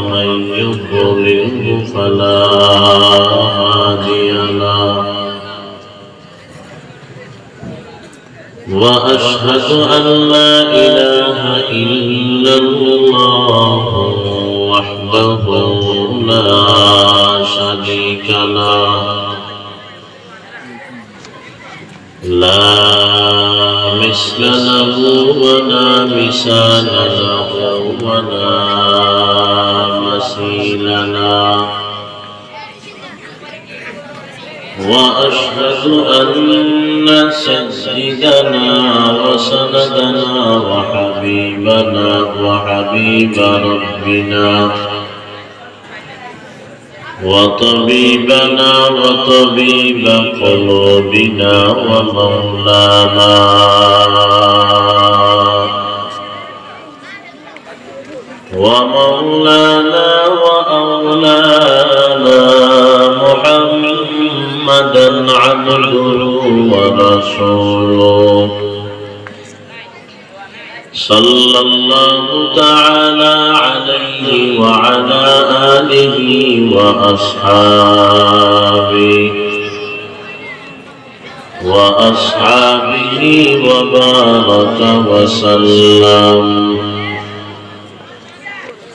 ومن يضلله فلا هادي له واشهد ان لا اله الا الله وحده لا شريك له لا مثل له ولا مثال له ولا له وأشهد أن سيدنا وسندنا وحبيبنا وحبيب ربنا وطبيبنا وطبيب قلوبنا ومولانا. ومولانا وأولانا محمدا عبده ورسوله. صلى الله تعالى عليه وعلى آله وأصحابه وأصحابه وبارك وسلم.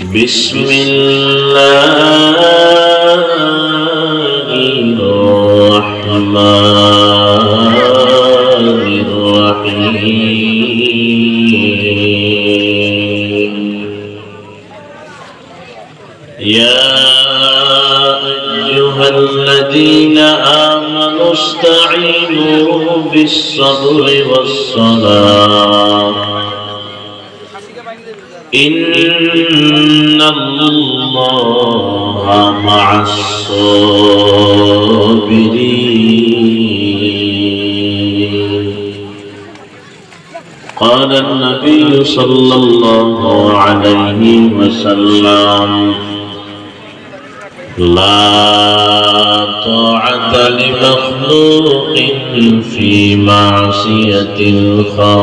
بسم الله الرحمن الرحيم. يا أيها الذين آمنوا استعينوا بالصبر والصلاة. إن الله مع الصابرين. قال النبي صلى الله عليه وسلم لا طاعة لمخلوق في معصية الخالق.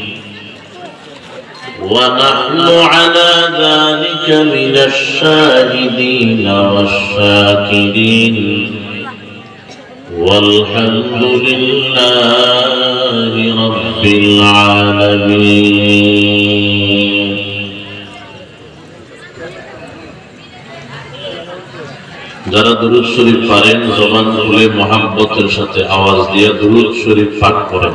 ونحن على ذلك من الشاهدين والشاكرين والحمد لله رب العالمين যারা দুরুদ শরীফ পারেন জবান খুলে মোহাম্মতের সাথে আওয়াজ দিয়ে দুরুদ শরীফ পাঠ করেন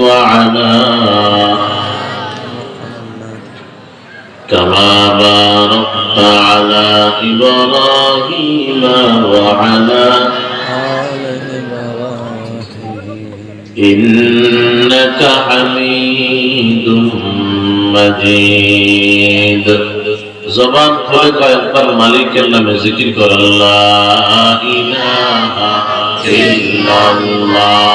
وعلى كما باركت على إبراهيم وعلى إنك حميد مجيد জবান খুলে কয়েকবার মালিকের নামে জিকির কর আল্লাহ ইলাহা ইল্লাল্লাহ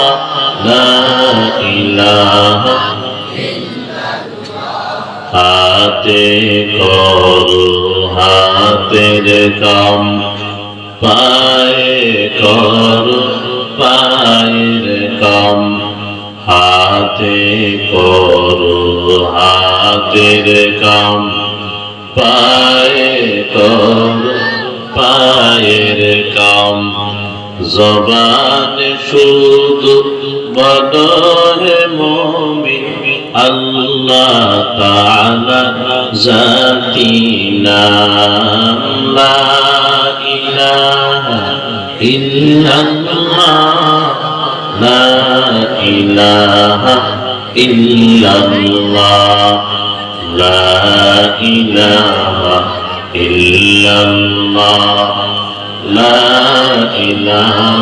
হাতে করো হাতের কাম, পায়ে করো পায়ের কাম। হাতে করো হাতের কাম, পায়ে করো পায়ের কাম। জবান শুধু বদহে মমিন আল্লাহ তাআলা জাতিনা লা ইলাহা ইল্লাল্লাহ লা ইলাহা ইল্লাল্লাহ লা ইলাহা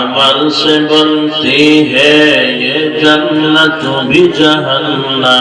अमल से बनती है ये जन्नत भी जहन्नम